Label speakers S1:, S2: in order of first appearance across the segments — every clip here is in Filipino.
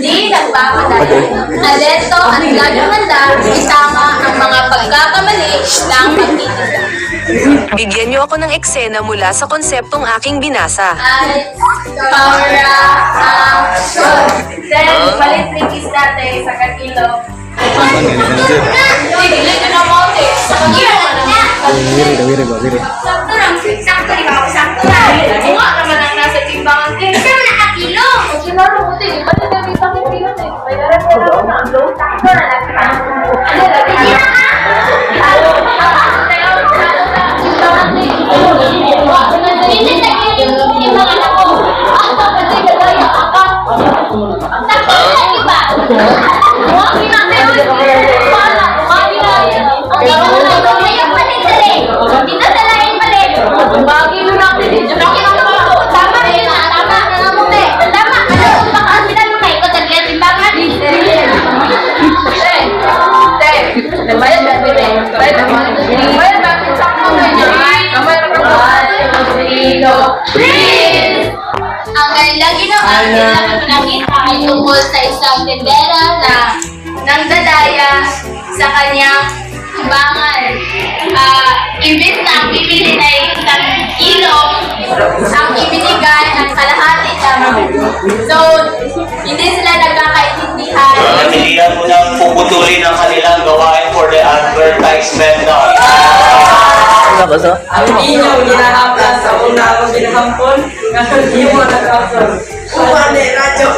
S1: hindi nagpapadala. Alento at laging handa isama ang mga pagkakamali ng pagtitinda.
S2: Bigyan niyo ako ng eksena mula sa konseptong aking binasa.
S1: At para action. Then, palit trikis natin sa kakilo. Lito na mo, eh. Sige,
S3: Wiri daw, wiri ba, wiri.
S1: Sakto lang, sakto di ba ako sakto lang. Oo nga naman ang nasa timbangan din. Kasi mo nakakilo. Kasi na rin mo din. Ba? Huwag na. Na, na na te. Tama. Alam na na na ginawa nila nakita ay tungkol sa isang tendera na nangdadaya sa kanyang timbangan. Ah, imbis na ang bibili na isang kilo, ang ibinigay ang kalahati lamang. So, hindi sila nagkakaintindihan.
S4: Pilihan mo nang puputulin ang kanilang gawain for the advertisement na.
S3: Ba sa?
S5: Ang inyo ginahampan sa una akong ginahampon, ngayon di mo nag-upload. Umane, radyo.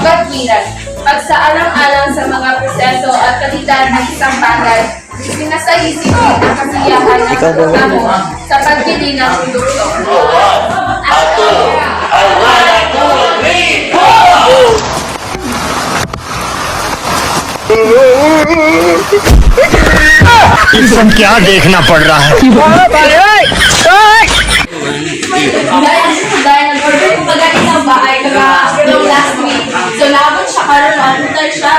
S1: Magatwiran. Pagsaalang-alang sa mga proseso at kalidad ng isang bagay, sinasayisip ang kasiyahan ng programo sa pagbili ng produkto.
S4: At two, and one, and two, three, ये
S6: सब क्या देखना पड़ रहा है
S1: So, laban siya karon na siya.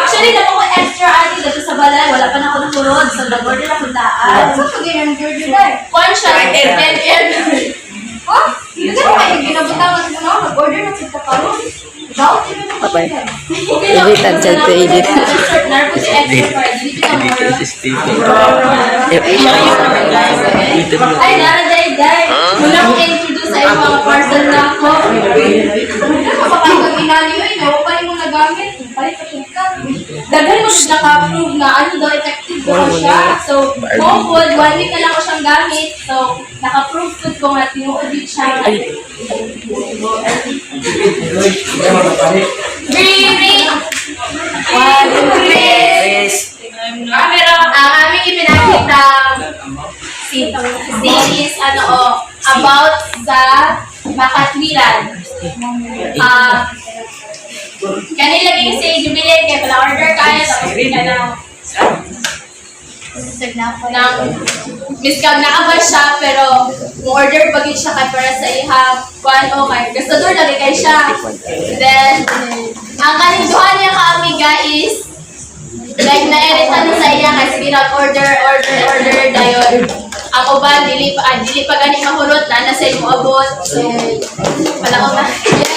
S1: Actually, damo ko extra ani dito sa balay. Wala pa na ako nakurod. So, dagor nila kung daan. Saan ko ginagor dito? Kwan siya. MMM. Oh, hindi ka na kayo ginabutawan mo na. Nag-order na sa karon. Doubt Lang.
S3: Edit ang chat ko, edit.
S1: Extra card. Dito ka mo. Ay, nara day day. Muna kong introduce sa mga parcel na ako. Kapag kang inali, ay, nawa pa rin mo nagamit. Palit pa ka. Daghan mo siya naka-approve na ano daw, effective daw siya. So, mo food, one week na lang ko siyang gamit. So, naka-proof food ko nga, tinuudit siya. Three, one, two, three. Camera. Ang aming ipinakita is ano oh, about sa makatwiran. Ah, kanila say jubilate kaya pala order kaya tapos ka na ng miscount na siya order pag siya kay para sa iha. Kwan o kay gastador lagi kay siya. Then ang kaninduhan niya ka amiga is like na-eritan sa iya kasi pinag order order order dayon. Ang uban dili pa ah, dili pa gani mahurot na na sa imo abot. So wala ko na